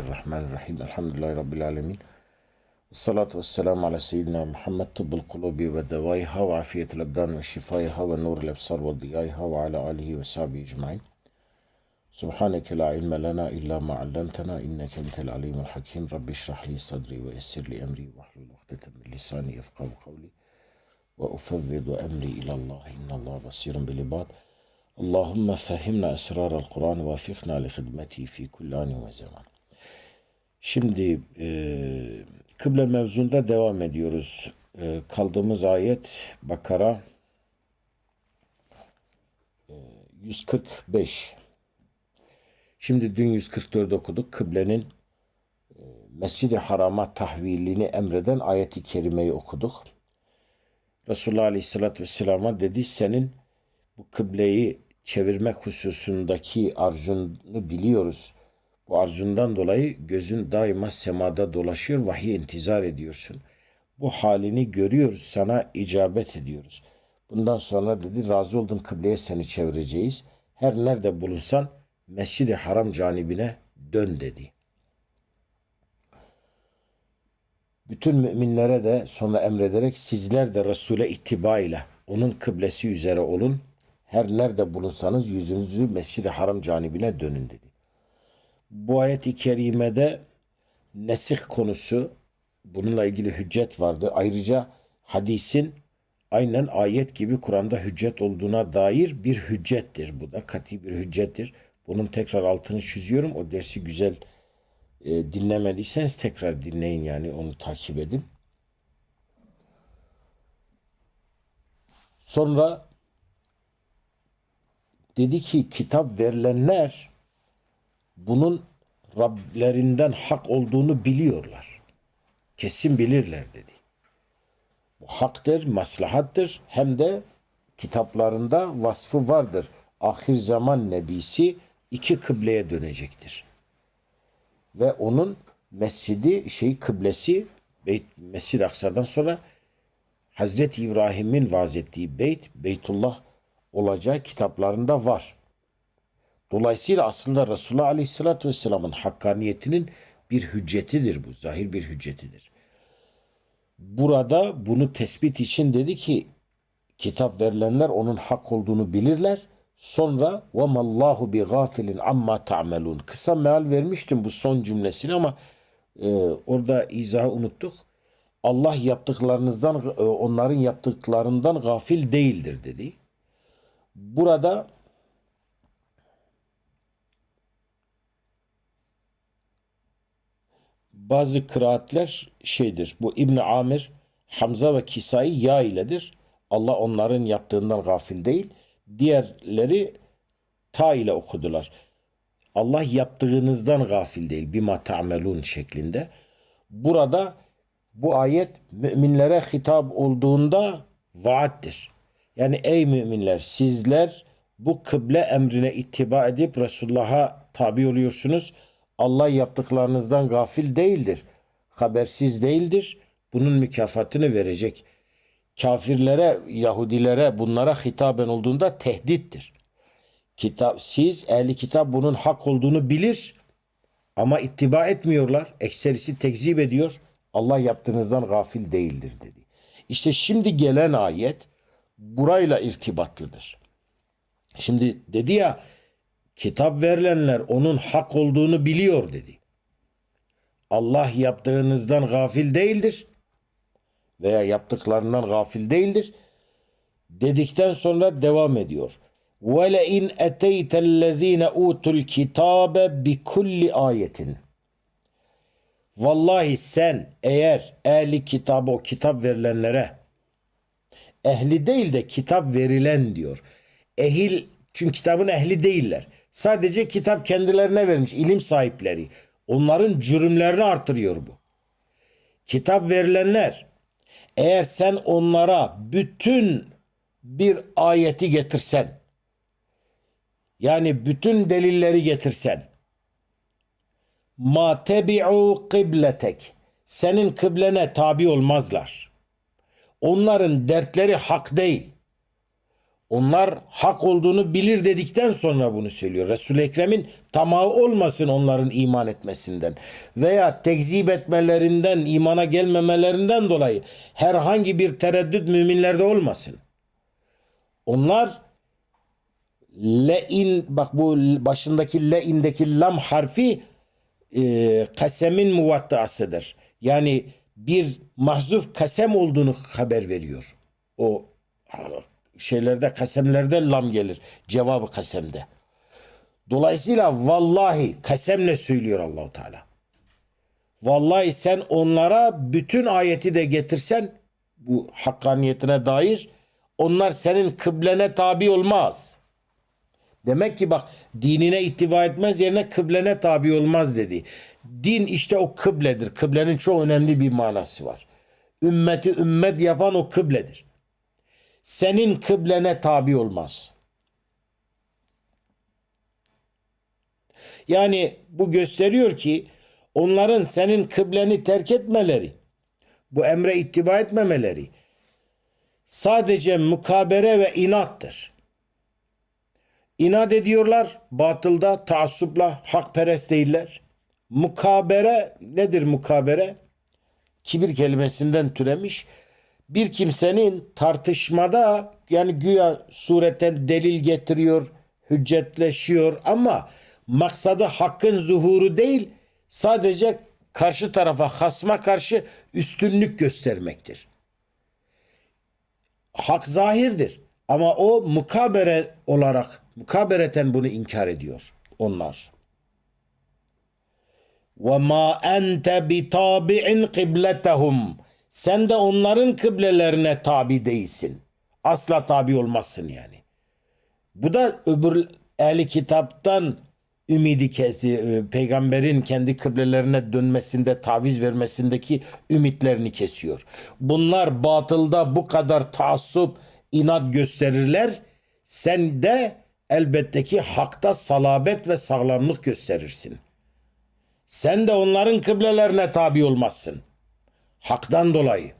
الرحمن الرحيم. الحمد لله رب العالمين. الصلاة والسلام على سيدنا محمد طب القلوب ودوائها وعافية الأبدان وشفائها ونور الأبصار وضيائها وعلى آله وصحبه أجمعين. سبحانك لا علم لنا إلا ما علمتنا إنك أنت العليم الحكيم. رب اشرح لي صدري ويسر لي أمري واحلل عقدة من لساني يفقه قولي. وأفوض أمري إلى الله إن الله بصير بالعباد. اللهم فهمنا أسرار القرآن ووفقنا لخدمته في كل آن وزمان. Şimdi e, kıble mevzunda devam ediyoruz. E, kaldığımız ayet Bakara e, 145. Şimdi dün 144 okuduk. Kıblenin e, Mescid-i Haram'a tahvilini emreden ayeti kerimeyi okuduk. Resulullah Aleyhisselatü Vesselam'a dedi senin bu kıbleyi çevirmek hususundaki arzunu biliyoruz. Bu arzundan dolayı gözün daima semada dolaşıyor, vahiy intizar ediyorsun. Bu halini görüyoruz, sana icabet ediyoruz. Bundan sonra dedi razı oldum kıbleye seni çevireceğiz. Her nerede bulunsan Mescid-i Haram canibine dön dedi. Bütün müminlere de sonra emrederek sizler de Resul'e ittiba ile onun kıblesi üzere olun. Her nerede bulunsanız yüzünüzü Mescid-i Haram canibine dönün dedi. Bu ayet-i kerimede nesih konusu bununla ilgili hüccet vardı. Ayrıca hadisin aynen ayet gibi Kur'an'da hüccet olduğuna dair bir hüccettir. Bu da kati bir hüccettir. Bunun tekrar altını çiziyorum. O dersi güzel e, dinlemediyseniz tekrar dinleyin yani onu takip edin. Sonra dedi ki kitap verilenler bunun Rablerinden hak olduğunu biliyorlar. Kesin bilirler dedi. Bu haktır, maslahattır hem de kitaplarında vasfı vardır. Ahir zaman nebisi iki kıbleye dönecektir. Ve onun mescidi, şey kıblesi Beyt, Mescid-i Aksa'dan sonra Hazreti İbrahim'in vaaz ettiği beyt, Beytullah olacağı kitaplarında var. Dolayısıyla aslında Resulullah Aleyhisselatü Vesselam'ın hakkaniyetinin bir hüccetidir bu. Zahir bir hüccetidir. Burada bunu tespit için dedi ki kitap verilenler onun hak olduğunu bilirler. Sonra ve mallahu bi gafilin amma ta'melun. Kısa meal vermiştim bu son cümlesini ama e, orada izahı unuttuk. Allah yaptıklarınızdan e, onların yaptıklarından gafil değildir dedi. Burada bazı kıraatler şeydir. Bu İbn Amir, Hamza ve Kisai ya iledir. Allah onların yaptığından gafil değil. Diğerleri ta ile okudular. Allah yaptığınızdan gafil değil. Bima ta'melun şeklinde. Burada bu ayet müminlere hitap olduğunda vaattir. Yani ey müminler sizler bu kıble emrine ittiba edip Resulullah'a tabi oluyorsunuz. Allah yaptıklarınızdan gafil değildir. Habersiz değildir. Bunun mükafatını verecek. Kafirlere, Yahudilere bunlara hitaben olduğunda tehdittir. Kitap, siz ehli kitap bunun hak olduğunu bilir ama ittiba etmiyorlar. Ekserisi tekzip ediyor. Allah yaptığınızdan gafil değildir dedi. İşte şimdi gelen ayet burayla irtibatlıdır. Şimdi dedi ya Kitap verilenler onun hak olduğunu biliyor dedi. Allah yaptığınızdan gafil değildir veya yaptıklarından gafil değildir dedikten sonra devam ediyor. Ve le in eteytellezine utul kitabe bi kulli ayetin. Vallahi sen eğer ehli kitabı o kitap verilenlere ehli değil de kitap verilen diyor. Ehil çünkü kitabın ehli değiller. Sadece kitap kendilerine vermiş ilim sahipleri. Onların cürümlerini artırıyor bu. Kitap verilenler eğer sen onlara bütün bir ayeti getirsen yani bütün delilleri getirsen ma tebi'u kıbletek senin kıblene tabi olmazlar. Onların dertleri hak değil. Onlar hak olduğunu bilir dedikten sonra bunu söylüyor. Resul-i Ekrem'in tamahı olmasın onların iman etmesinden veya tekzip etmelerinden, imana gelmemelerinden dolayı herhangi bir tereddüt müminlerde olmasın. Onlar le'in bak bu başındaki le'indeki lam harfi e, kasemin muvattasıdır. Yani bir mahzuf kasem olduğunu haber veriyor. O şeylerde kasemlerde lam gelir. Cevabı kasemde. Dolayısıyla vallahi kasemle söylüyor Allahu Teala. Vallahi sen onlara bütün ayeti de getirsen bu hakkaniyetine dair onlar senin kıblene tabi olmaz. Demek ki bak dinine ittiba etmez yerine kıblene tabi olmaz dedi. Din işte o kıbledir. Kıblenin çok önemli bir manası var. Ümmeti ümmet yapan o kıbledir. Senin kıblene tabi olmaz. Yani bu gösteriyor ki onların senin kıbleni terk etmeleri, bu emre ittiba etmemeleri sadece mukabere ve inattır. İnat ediyorlar batılda, taassupla, hakperest değiller. Mukabere nedir mukabere? Kibir kelimesinden türemiş bir kimsenin tartışmada yani güya sureten delil getiriyor, hüccetleşiyor ama maksadı hakkın zuhuru değil sadece karşı tarafa hasma karşı üstünlük göstermektir. Hak zahirdir ama o mukabere olarak mukabereten bunu inkar ediyor onlar. Ve ma ente bi sen de onların kıblelerine tabi değilsin. Asla tabi olmazsın yani. Bu da öbür ehli kitaptan ümidi kesti. e, Peygamberin kendi kıblelerine dönmesinde, taviz vermesindeki ümitlerini kesiyor. Bunlar batılda bu kadar taassup, inat gösterirler. Sen de elbette ki hakta salabet ve sağlamlık gösterirsin. Sen de onların kıblelerine tabi olmazsın. Haktan dolayı.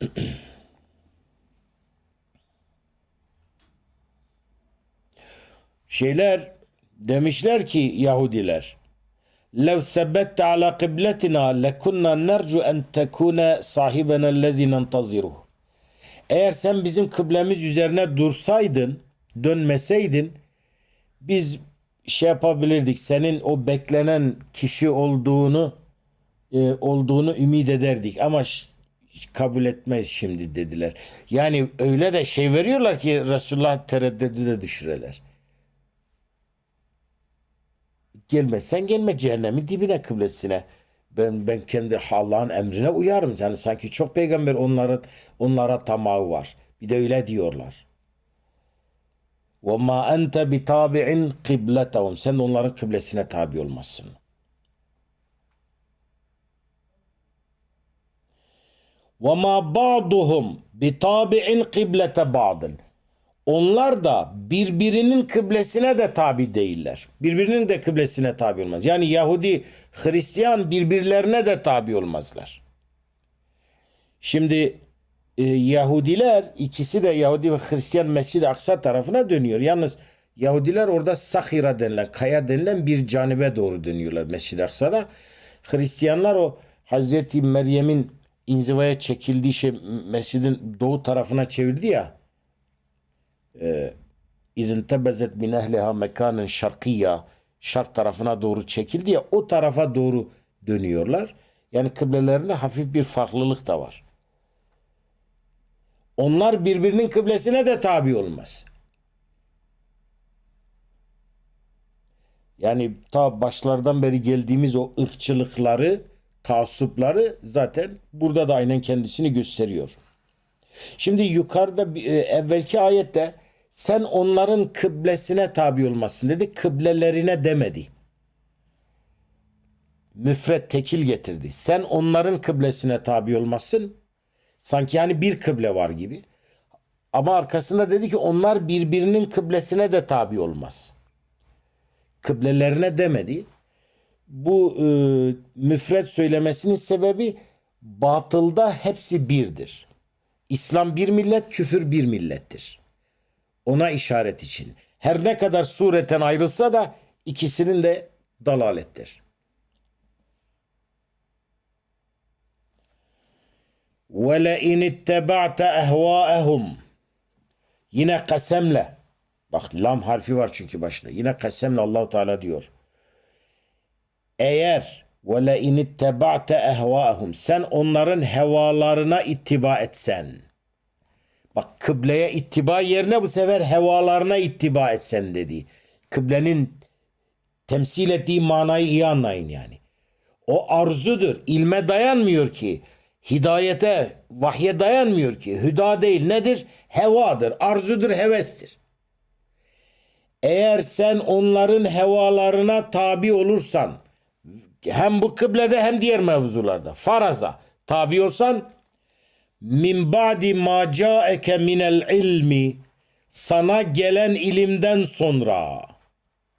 Şeyler demişler ki Yahudiler لو ثبت على قبلتنا لكنا نرجو أن تكون صاحبنا الذي ننتظره Eğer sen bizim kıblemiz üzerine dursaydın, dönmeseydin biz şey yapabilirdik. Senin o beklenen kişi olduğunu e, olduğunu ümit ederdik ama kabul etmez şimdi dediler. Yani öyle de şey veriyorlar ki Resulullah tereddüdü de düşüreler. Gelmezsen gelme cehennemin dibine kıblesine. Ben ben kendi Allah'ın emrine uyarım. Yani sanki çok peygamber onların onlara tamahı var. Bir de öyle diyorlar. Ve ma ente bi tabi'in kıbletehum. Sen de onların kıblesine tabi olmazsın. Ve ma ba'duhum bi tabi'in kıblete ba'dın. Onlar da birbirinin kıblesine de tabi değiller. Birbirinin de kıblesine tabi olmaz. Yani Yahudi, Hristiyan birbirlerine de tabi olmazlar. Şimdi e, Yahudiler ikisi de Yahudi ve Hristiyan Mescid-i Aksa tarafına dönüyor. Yalnız Yahudiler orada Sahira denilen, kaya denilen bir canibe doğru dönüyorlar Mescid-i Aksa'da. Hristiyanlar o Hazreti Meryem'in inzivaya çekildiği şey mescidin doğu tarafına çevirdi ya. İzin tebezet min ehliha mekanen şarkıya şark tarafına doğru çekildi ya o tarafa doğru dönüyorlar. Yani kıblelerinde hafif bir farklılık da var. Onlar birbirinin kıblesine de tabi olmaz. Yani ta başlardan beri geldiğimiz o ırkçılıkları, taassupları zaten burada da aynen kendisini gösteriyor. Şimdi yukarıda e, evvelki ayette sen onların kıblesine tabi olmasın dedi. Kıblelerine demedi. Müfret tekil getirdi. Sen onların kıblesine tabi olmasın. Sanki yani bir kıble var gibi. Ama arkasında dedi ki onlar birbirinin kıblesine de tabi olmaz. Kıblelerine demedi. Bu e, müfret söylemesinin sebebi batılda hepsi birdir. İslam bir millet, küfür bir millettir. Ona işaret için. Her ne kadar sureten ayrılsa da ikisinin de dalalettir. وَلَاِنِ اتَّبَعْتَ اَهْوَاءَهُمْ Yine kasemle. Bak lam harfi var çünkü başta. Yine kasemle Allahu Teala diyor. Eğer ve la in ittaba'te ehva'ahum sen onların hevalarına ittiba etsen. Bak kıbleye ittiba yerine bu sefer hevalarına ittiba etsen dedi. Kıblenin temsil ettiği manayı iyi anlayın yani. O arzudur. ilme dayanmıyor ki. Hidayete, vahye dayanmıyor ki. Hüda değil nedir? Hevadır, arzudur, hevestir. Eğer sen onların hevalarına tabi olursan, hem bu kıblede hem diğer mevzularda, faraza tabi olsan, min ba'di ma ca'eke minel ilmi, sana gelen ilimden sonra,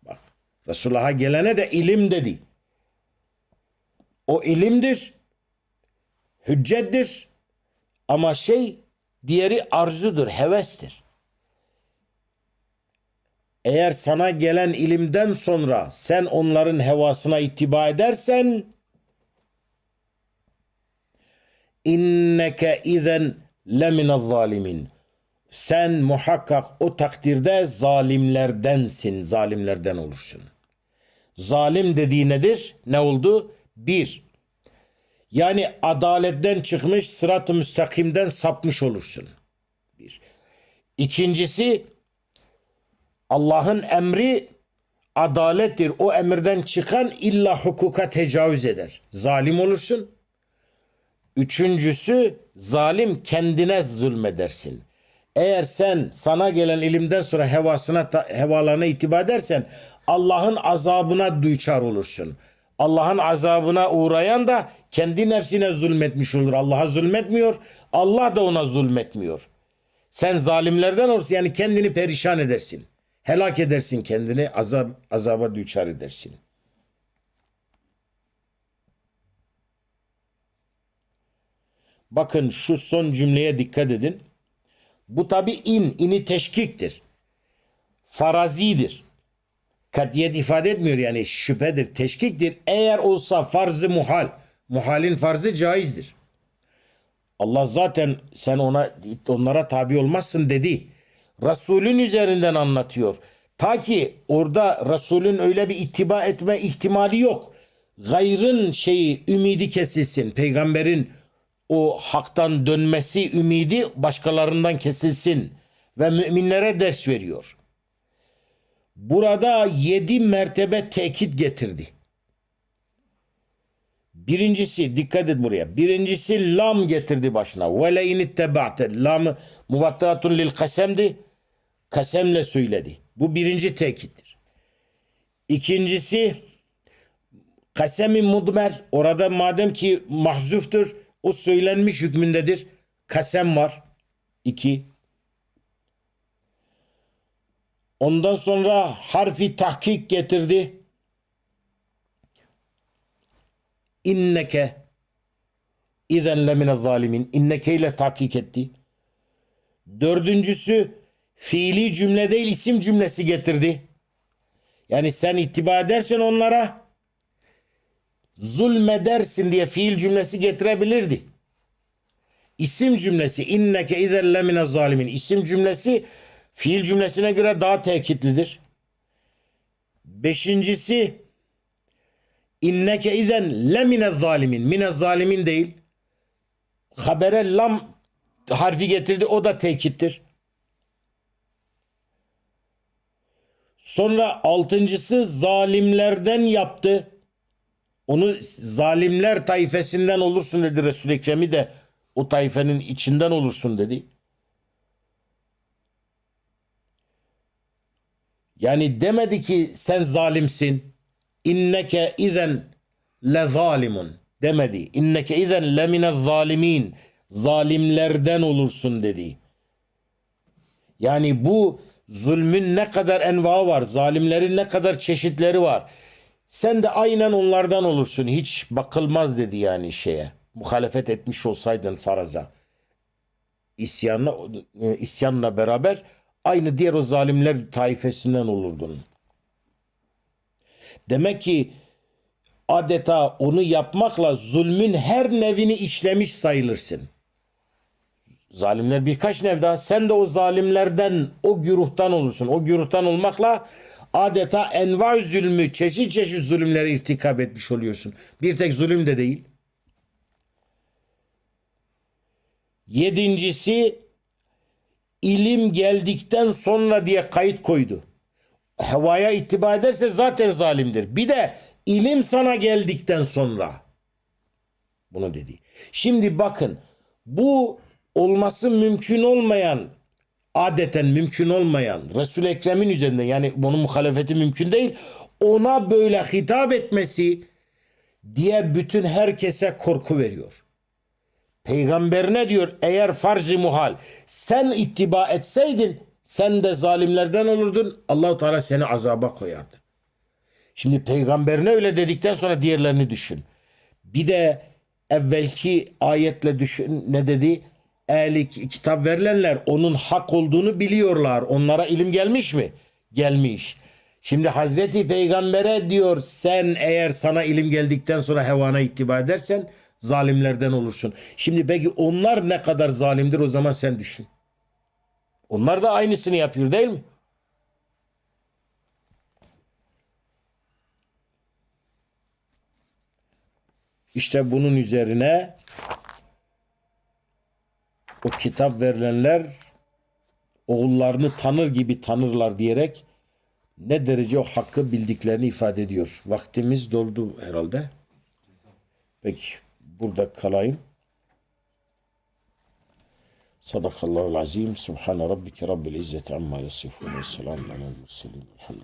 bak Resulullah'a gelene de ilim dedi. O ilimdir, hüccettir ama şey diğeri arzudur, hevestir. Eğer sana gelen ilimden sonra sen onların hevasına ittiba edersen inneke izen lemine zalimin. Sen muhakkak o takdirde zalimlerdensin, zalimlerden olursun. Zalim dediği nedir? Ne oldu? Bir, yani adaletten çıkmış, sırat-ı müstakimden sapmış olursun. Bir. İkincisi, Allah'ın emri adalettir. O emirden çıkan illa hukuka tecavüz eder. Zalim olursun. Üçüncüsü zalim kendine zulmedersin. Eğer sen sana gelen ilimden sonra hevasına hevalarına itibar edersen Allah'ın azabına düçar olursun. Allah'ın azabına uğrayan da kendi nefsine zulmetmiş olur. Allah'a zulmetmiyor. Allah da ona zulmetmiyor. Sen zalimlerden olursun yani kendini perişan edersin. Helak edersin kendini, azap, azaba düçar edersin. Bakın şu son cümleye dikkat edin. Bu tabi in, ini teşkiktir. Farazidir. Katiyet ifade etmiyor yani şüphedir, teşkiktir. Eğer olsa farzı muhal, muhalin farzı caizdir. Allah zaten sen ona onlara tabi olmazsın dedi. Resulün üzerinden anlatıyor. Ta ki orada Resulün öyle bir ittiba etme ihtimali yok. Gayrın şeyi ümidi kesilsin. Peygamberin o haktan dönmesi ümidi başkalarından kesilsin ve müminlere ders veriyor. Burada yedi mertebe tekit getirdi. Birincisi dikkat et buraya. Birincisi lam getirdi başına. Ve le initteba'te. Lam muvattaatun lil kasemdi. Kasemle söyledi. Bu birinci tekittir. İkincisi kasemi mudmer. Orada madem ki mahzuftur o söylenmiş hükmündedir. Kasem var. İki. Ondan sonra harfi tahkik getirdi. İnneke izen lemine zalimin. İnneke ile tahkik etti. Dördüncüsü fiili cümle değil isim cümlesi getirdi. Yani sen ittiba edersen onlara zulmedersin diye fiil cümlesi getirebilirdi. İsim cümlesi inneke izen lemine zalimin. İsim cümlesi fiil cümlesine göre daha tekitlidir. Beşincisi inneke izen lemine zalimin. Mine zalimin değil. Habere lam harfi getirdi o da tekittir. Sonra altıncısı zalimlerden yaptı. Onu zalimler tayfesinden olursun dedi Resul-i Ekrem'i de o tayfenin içinden olursun dedi. Yani demedi ki sen zalimsin. İnneke izen le zalimun demedi. İnneke izen le mine zalimin. Zalimlerden olursun dedi. Yani bu zulmün ne kadar enva var, zalimlerin ne kadar çeşitleri var. Sen de aynen onlardan olursun. Hiç bakılmaz dedi yani şeye. muhalefet etmiş olsaydın faraza isyanla, e, isyanla beraber aynı diğer o zalimler taifesinden olurdun. Demek ki adeta onu yapmakla zulmün her nevini işlemiş sayılırsın. Zalimler birkaç nev daha. Sen de o zalimlerden, o güruhtan olursun. O güruhtan olmakla adeta enva zulmü, çeşit çeşit zulümlere irtikap etmiş oluyorsun. Bir tek zulüm de değil. Yedincisi ilim geldikten sonra diye kayıt koydu. Hevaya ittiba ederse zaten zalimdir. Bir de ilim sana geldikten sonra. Bunu dedi. Şimdi bakın bu olması mümkün olmayan adeten mümkün olmayan Resul Ekrem'in üzerinde yani bunun muhalefeti mümkün değil. Ona böyle hitap etmesi diğer bütün herkese korku veriyor. Peygamber ne diyor? Eğer farz-ı muhal sen ittiba etseydin sen de zalimlerden olurdun. Allahu Teala seni azaba koyardı. Şimdi peygamberine öyle dedikten sonra diğerlerini düşün. Bir de evvelki ayetle düşün ne dedi? Ehli kitap verilenler onun hak olduğunu biliyorlar. Onlara ilim gelmiş mi? Gelmiş. Şimdi Hazreti Peygamber'e diyor sen eğer sana ilim geldikten sonra hevana ittiba edersen zalimlerden olursun. Şimdi peki onlar ne kadar zalimdir o zaman sen düşün. Onlar da aynısını yapıyor değil mi? İşte bunun üzerine o kitap verilenler oğullarını tanır gibi tanırlar diyerek ne derece o hakkı bildiklerini ifade ediyor. Vaktimiz doldu herhalde. Peki burada kalayım. صدق الله العظيم. سبحان ربك رب العزة عما يصفون والسلام على المرسلين. الحمد